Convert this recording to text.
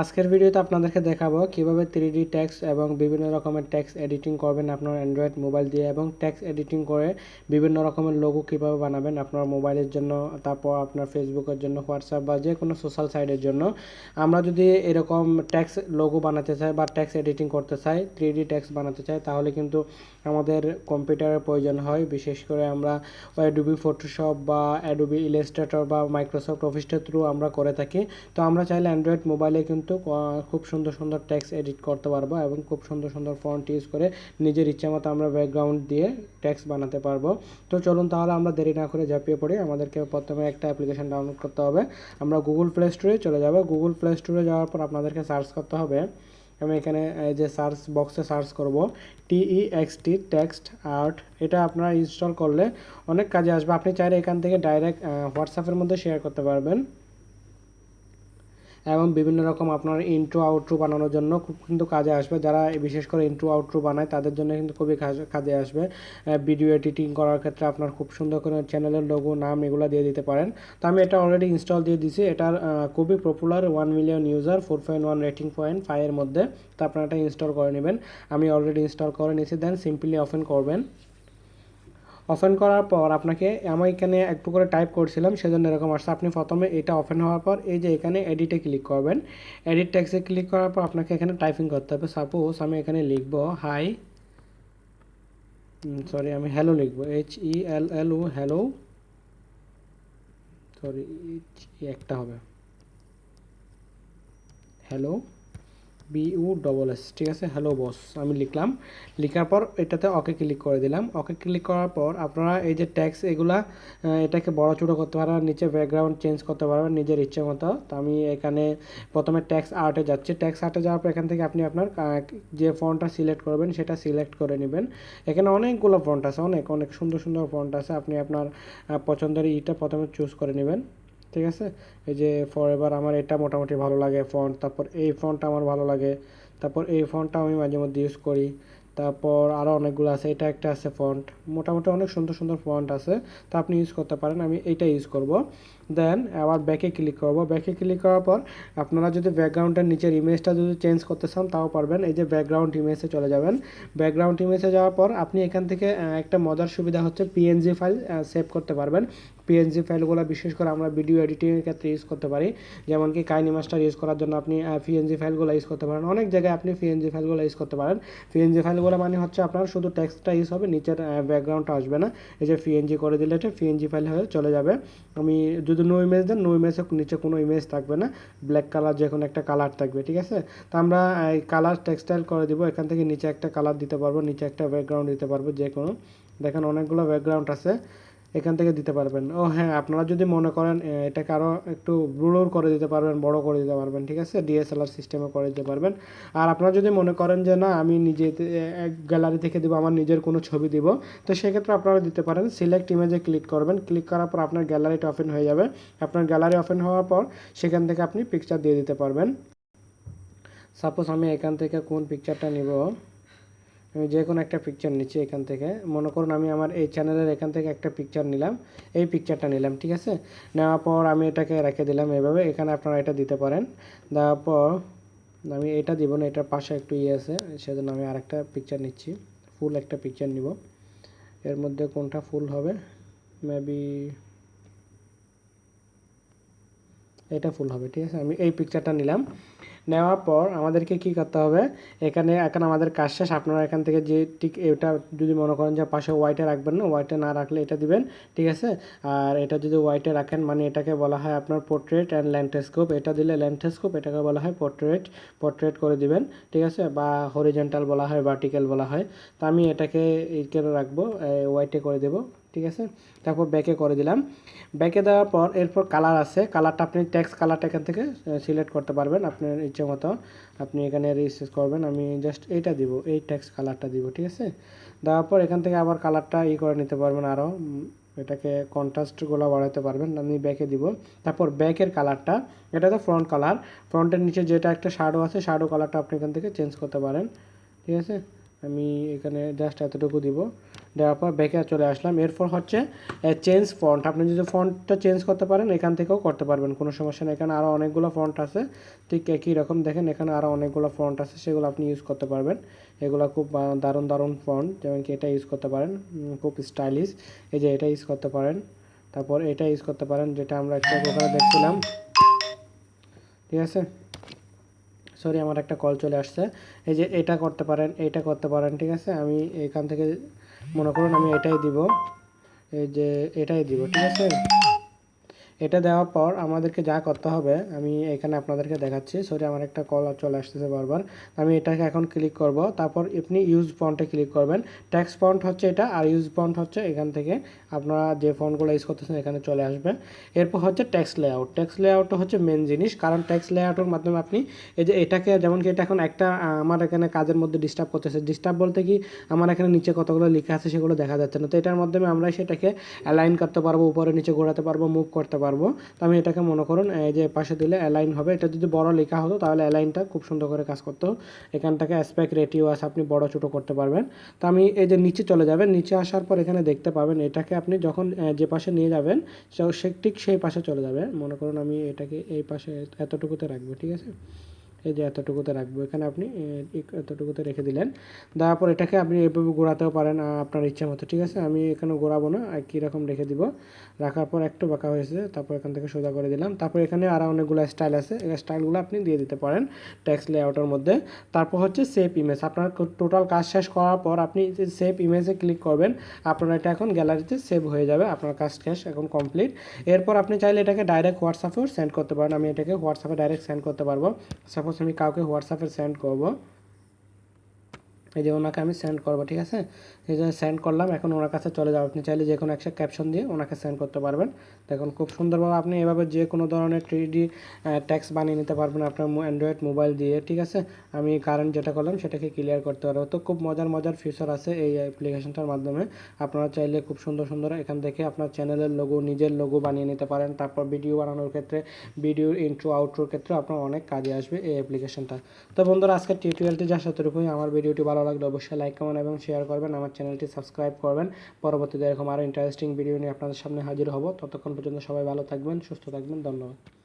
আজকের ভিডিওতে আপনাদেরকে দেখাবো কীভাবে থ্রি ডি ট্যাক্স এবং বিভিন্ন রকমের ট্যাক্স এডিটিং করবেন আপনার অ্যান্ড্রয়েড মোবাইল দিয়ে এবং ট্যাক্স এডিটিং করে বিভিন্ন রকমের লোগো কীভাবে বানাবেন আপনার মোবাইলের জন্য, তারপর আপনার ফেসবুকের জন্য হোয়াটসঅ্যাপ বা যে কোনো সোশ্যাল সাইটের জন্য। আমরা যদি এরকম ট্যাক্স লোগো বানাতে চাই বা ট্যাক্স এডিটিং করতে চাই থ্রি ডি ট্যাক্স বানাতে চাই, তাহলে কিন্তু আমাদের কম্পিউটারের প্রয়োজন হয়। বিশেষ করে আমরা অ্যাডোবি ফটোশপ বা অ্যাডোবি ইলাস্ট্রেটর বা মাইক্রোসফট অফিসের থ্রু আমরা করে থাকি। তো আমরা চাইলে অ্যান্ড্রয়েড মোবাইলে কিন্তু আহ, খুব সুন্দর সুন্দর ট্যাক্স এডিট করতে পারব এবং খুব সুন্দর সুন্দর ফন্ট ইউজ করে নিজের ইচ্ছা মতো আমরা ব্যাকগ্রাউন্ড দিয়ে ট্যাক্স বানাতে পারব। তো চলুন তাহলে আমরা দেরি না করে ঝাঁপিয়ে পড়ি। আমাদেরকে প্রথমে একটা অ্যাপ্লিকেশন ডাউনলোড করতে হবে। আমরা গুগল প্লে স্টোরে চলে যাব। গুগল প্লে স্টোরে যাওয়ার পর আপনাদেরকে সার্চ করতে হবে। আমি এখানে এই যে সার্চ বক্সে সার্চ করব। T E X T text art এটা আপনারা ইনস্টল করলে অনেক কাজে আসবে। আপনি চাইলে এখান থেকে ডাইরেক্ট হোয়াটসঅ্যাপের মধ্যে শেয়ার করতে পারবেন। এবং বিভিন্ন রকম আপনার ইন্ট্রো আউট্রো বানানোর জন্য খুব কিন্তু কাজে আসবে। যারা বিশেষ করে ইন্ট্রো আউট্রো বানায়, তাদের জন্য কিন্তু খুবই কাজে আসবে। ভিডিও এডিটিং করার ক্ষেত্রে আপনার খুব সুন্দর করে চ্যানেলের লোগো নাম এগুলো দিয়ে দিতে পারেন। তো আমি এটা অলরেডি ইনস্টল দিয়ে দিছি। এটার খুবই popular one million user four point one rating point ফাইভের মধ্যে। তো আপনারা এটা ইনস্টল করে নেবেন। আমি অলরেডি ইনস্টল করে নিয়েছি দেন সিম্পলি ওপেন করবেন। ওপেন করার পর আপনাকে আমি এখানে একটু করে টাইপ করছিলাম, সেজন্য এরকম আসছে। আপনি প্রথমে এটা ওপেন হওয়ার পর এই যে এখানে এডিটে ক্লিক করবেন। এডিট ট্যাক্সে ক্লিক করার পর আপনাকে এখানে টাইপিং করতে হবে। সাপোজ আমি এখানে লিখব হাই সরি আমি হ্যালো লিখব। H E L L O hello sorry একটা হবে। Hello B U double S ঠিক আছে? হ্যালো বস আমি লিখলাম। লেখার পর এটাতে ওকে ক্লিক করে দিলাম। ওকে ক্লিক করার পর আপনারা এই যে ট্যাক্স এগুলা এটাকে বড় ছোটো করতে পারবেন, নিচে ব্যাকগ্রাউন্ড চেঞ্জ করতে পারবেন নিজের ইচ্ছে মতো। তো আমি এখানে প্রথমে ট্যাক্স আর্টে যাচ্ছি। ট্যাক্স আর্টে যাওয়ার পর এখান থেকে আপনি আপনার যে ফন্টটা সিলেক্ট করবেন, সেটা সিলেক্ট করে নেবেন। এখানে অনেকগুলো ফন্ট আছে, অনেক অনেক সুন্দর সুন্দর ফন্ট আছে। আপনি আপনার পছন্দের ইটা প্রথমে চুজ করে নেবেন। ঠিক আছে? এই যে ফর এবার আমার এটা মোটামুটি ভালো লাগে ফন্ট তারপর এই ফন্টটা আমার ভালো লাগে, তারপর এই ফন্টটা আমি মাঝে মধ্যে ইউজ করি, তারপর আরও অনেকগুলো আছে, এটা একটা আছে ফন্ট মোটামুটি অনেক সুন্দর সুন্দর ফন্ট আছে, তা আপনি ইউজ করতে পারেন, আমি এইটা ইউজ করব। দেন আবার ব্যাকে ক্লিক করব। ব্যাকে ক্লিক করার পর আপনারা যদি ব্যাকগ্রাউন্ডের নিচের ইমেজটা যদি চেঞ্জ করতে চান, তাও পারবেন। এই যে ব্যাকগ্রাউন্ড ইমেজে চলে যাবেন। ব্যাকগ্রাউন্ড ইমেজে যাওয়ার পর আপনি এখান থেকে একটা মজার সুবিধা হচ্ছে পিএনজি ফাইল সেভ করতে পারবেন। পিএনজি ফাইলগুলো বিশেষ করে আমরা ভিডিও এডিটিংয়ের ক্ষেত্রে ইউজ করতে পারি। যেমন কি কাইনি মাস্টার ইউজ করার জন্য আপনি পিএনজি ফাইলগুলো ইউজ করতে পারেন। অনেক জায়গায় আপনি পিএনজি ফাইলগুলো ইউজ করতে পারেন। পিএনজি ফাইলগুলো মানে হচ্ছে আপনার শুধু টেক্সটটা ইউজ হবে, নিচের ব্যাকগ্রাউন্ডটা আসবে না। এই যে পিএনজি করে দিলে এটা পিএনজি ফাইল হয়ে চলে যাবে। আমি যদি নো ইমেজ দেন নো ইমেজে নিচে কোনো ইমেজ থাকবে না। ব্ল্যাক কালার যে একটা কালার থাকবে, ঠিক আছে? তো আমরা, এই কালার টেক্সটাইল করে দিব, এখান থেকে নিচে একটা কালার দিতে পারব, নিচে একটা ব্যাকগ্রাউন্ড দিতে পারব যে কোনো দেখেন অনেকগুলো ব্যাকগ্রাউন্ড আছে। এখান থেকে দিতে পারবেন। ও হ্যাঁ আপনারা যদি মনে করেন এটাকে আরও একটু ব্লুর করে দিতে পারবেন, বড় করে দিতে পারবেন, ঠিক আছে? ডিএসএলআর সিস্টেমে করে দিতে পারবেন। আর আপনারা যদি মনে করেন যে, না, আমি নিজে গ্যালারি থেকে দিব, আমার নিজের কোনো ছবি দিব, তো সেক্ষেত্রে আপনারা দিতে পারেন। সিলেক্ট ইমেজে ক্লিক করবেন। ক্লিক করার পর আপনার গ্যালারিটা ওপেন হয়ে যাবে। আপনার গ্যালারি ওপেন হওয়ার পর সেখান থেকে আপনি পিকচার দিয়ে দিতে পারবেন। সাপোজ আমি এখান থেকে কোন পিকচারটা নিব? আমি যে কোনো একটা পিকচার নিচ্ছি এখান থেকে। মনে করুন আমি আমার এই চ্যানেলের এখান থেকে একটা পিকচার নিলাম, এই পিকচারটা নিলাম, ঠিক আছে? নেওয়ার পর আমি এটাকে রেখে দিলাম এভাবে, এখানে আপনারা এটা দিতে পারেন। দেওয়ার পর আমি এটা দিব না, এটার পাশে একটু ইয়ে আছে, সেজন্য আমি আরেকটা পিকচার নিচ্ছি ফুল একটা পিকচার নিব। এর মধ্যে কোনটা ফুল হবে? মেবি এটা ফুল হবে, ঠিক আছে? আমি এই পিকচারটা নিলাম। নেওয়ার পর আমাদেরকে কি করতে হবে? এখানে, এখন আমাদের কাজ শেষ। আপনারা এখান থেকে যে ঠিক এটা যদি মনে করেন যে পাশে হোয়াইটে রাখবেন না হোয়াইটে না রাখলে এটা দিবেন, ঠিক আছে? আর এটা যদি হোয়াইটে রাখেন মানে এটাকে বলা হয় আপনার পোর্ট্রেট অ্যান্ড ল্যান্ডস্কোপ এটা দিলে ল্যান্ডস্কোপ এটাকে বলা হয় পোর্ট্রেট পোর্ট্রেট করে দিবেন, ঠিক আছে? বা হরিজেন্টাল বলা হয় ভার্টিক্যাল বলা হয়। তো আমি এটাকে এইখানে রাখব হোয়াইটে করে দেবো। ঠিক আছে? তারপর ব্যাকে করে দিলাম। ব্যাকে দেওয়ার পর এরপর কালার আছে। কালারটা আপনি ট্যাক্স কালারটা এখান থেকে সিলেক্ট করতে পারবেন। আপনার ইচ্ছে মতো। আপনি এখানে রিসার্চ করবেন। আমি জাস্ট এইটা দিব, এই ট্যাক্স কালারটা দিব, ঠিক আছে? দেওয়ার পর এখান থেকে আবার কালারটা ই করে নিতে পারবেন আরও এটাকে কন্ট্রাস্টগুলো বাড়াতে পারবেন। আমি ব্যাকে দিব। তারপর ব্যাকের কালারটা এটা তো ফ্রন্ট কালার ফ্রন্টের নিচে যেটা একটা শাডো আছে শাডো কালারটা আপনি এখান থেকে চেঞ্জ করতে পারেন। ঠিক আছে? আমি এখানে জাস্ট এতটুকু দিব। দেওয়ার পর ব্যাকে চলে আসলাম। এরপর হচ্ছে চেঞ্জ ফন্ট আপনি যদি ফন্টটা চেঞ্জ করতে পারেন, এখান থেকেও করতে পারবেন, কোনো সমস্যা নেই। এখানে আরও অনেকগুলো ফন্ট আছে। ঠিক একই রকম দেখেন, এখানে আরও অনেকগুলো ফন্ট আছে, সেগুলো আপনি ইউজ করতে পারবেন। এগুলো খুব দারুণ দারুণ ফন্ট যেমন কি এটা ইউজ করতে পারেন। খুব স্টাইলিশ এই যে এটা ইউজ করতে পারেন। তারপর এটা ইউজ করতে পারেন, যেটা আমরা একটা ওখানে দেখছিলাম। ঠিক আছে? সরি আমার একটা কল চলে আসছে। এই যে এটা করতে পারেন, এটা করতে পারেন, ঠিক আছে? আমি এখান থেকে মনে করুন আমি এটাই দিব। এই যে এটাই দিব ঠিক আছে? এটা দেওয়ার পর আমাদেরকে যা করতে হবে, আমি এখানে আপনাদেরকে দেখাচ্ছি। সরি আমার একটা কল চলে আসতেছে বারবার। আমি এটাকে এখন ক্লিক করব। তারপর আপনি ইউজ ফন্টে ক্লিক করবেন। ট্যাক্স ফন্ট হচ্ছে এটা, আর ইউজ ফন্ট হচ্ছে এখান থেকে আপনারা যে ফন্টগুলো ইউজ করতেছেন এখানে চলে আসবে এরপর হচ্ছে ট্যাক্স লেআউট ট্যাক্স লেআউটটা হচ্ছে মেন জিনিস, কারণ ট্যাক্স লেআউটের মাধ্যমে আপনি এই যে এটাকে, যেমন কি এটা এখন একটা আমার এখানে কাজের মধ্যে ডিস্টার্ব করতেছে। ডিস্টার্ব বলতে কি, আমার এখানে নিচে কতগুলো লেখা আছে সেগুলো দেখা যাচ্ছে না। তো এটার মাধ্যমে আমরা সেটাকে অ্যালাইন করতে পারব, উপরে, নিচে ঘোরাতে পারব মুভ করতে পারব। তো আমি এটাকে মনে করুন এই যে পাশে দিলে অ্যালাইন হবে। এটা যদি বড় লেখা হতো, তাহলে অ্যালাইনটা খুব সুন্দর করে কাজ করতো। এখানটাকে অ্যাসপেক্ট রেটিও আছে, আপনি বড় ছোটো করতে পারবেন। তো আমি এই যে নিচে চলে যাবেন, নিচে আসার পর এখানে দেখতে পাবেন, এটাকে আপনি যখন যে পাশে নিয়ে যাবেন সে ঠিক সেই পাশে চলে যাবে। মনে করুন আমি এটাকে এই পাশে এতটুকুতে রাখব, ঠিক আছে? এই যে এতটুকুতে রাখব। এখানে আপনি এতটুকুতে রেখে দিলেন। দেওয়ার পর এটাকে আপনি এভাবে ঘোরাতেও পারেন আপনার ইচ্ছা মতো, ঠিক আছে? আমি এখানে ঘোরাবো না কীরকম রেখে দিব। রাখার পর একটু বাঁকা হয়েছে, তারপর এখান থেকে সোজা করে দিলাম। তারপর এখানে আরও অনেকগুলো স্টাইল আছে। এই স্টাইলগুলো আপনি দিয়ে দিতে পারেন টেক্সট লেআউটের মধ্যে। তারপর হচ্ছে সেভ ইমেজ আপনার টোটাল কাজ শেষ করার পর আপনি সেভ ইমেজে ক্লিক করবেন, আপনার এটা এখন গ্যালারিতে সেভ হয়ে যাবে, আপনার কাজ শেষ, এখন কমপ্লিট এরপর আপনি চাইলে এটাকে ডাইরেক্ট হোয়াটসঅ্যাপেও সেন্ড করতে পারেন। আমি এটাকে হোয়াটসঅ্যাপে ডাইরেক্ট সেন্ড করতে পারব। সাপোজ আমি কাউকে হোয়াটসঅ্যাপে সেন্ড করব। এই যে ওনাকে আমি সেন্ড করব, ঠিক আছে? এই যে সেন্ড করলাম, এখন ওনার কাছে চলে যাবে আপনি চাইলে যে কোনো একটা ক্যাপশন দিয়ে ওনাকে সেন্ড করতে পারবেন। দেখুন, খুব সুন্দরভাবে আপনি এভাবে যে কোনো ধরনের থ্রিডি ট্যাক্স বানিয়ে নিতে পারবেন আপনার অ্যান্ড্রয়েড মোবাইল দিয়ে, ঠিক আছে? আমি কারেন্ট যেটা করলাম, সেটাকে ক্লিয়ার করতে পারব। তো খুব মজার মজার ফিচার আছে এই অ্যাপ্লিকেশনটার মাধ্যমে। আপনারা চাইলে খুব সুন্দর সুন্দর এখান থেকে আপনার চ্যানেলের লোগো নিজের লোগো বানিয়ে নিতে পারেন। তারপর ভিডিও বানানোর ক্ষেত্রে ভিডিও ইন্ট্রো আউট্রোর ক্ষেত্রে আপনার অনেক কাজে আসবে এই অ্যাপ্লিকেশনটা তো বন্ধুরা, আজকের টিউটোরিয়ালটি যা সতর্কই আমার ভিডিওটি ভালো লাগলে অবশ্যই লাইক কমেন্ট এবং শেয়ার করবেন। আমার চ্যানেলটি সাবস্ক্রাইব করবেন। পরবর্তীতে এরকম আরও ইন্টারেস্টিং ভিডিও নিয়ে আপনাদের সামনে হাজির হব। ততক্ষণ পর্যন্ত সবাই ভালো থাকবেন, সুস্থ থাকবেন। ধন্যবাদ।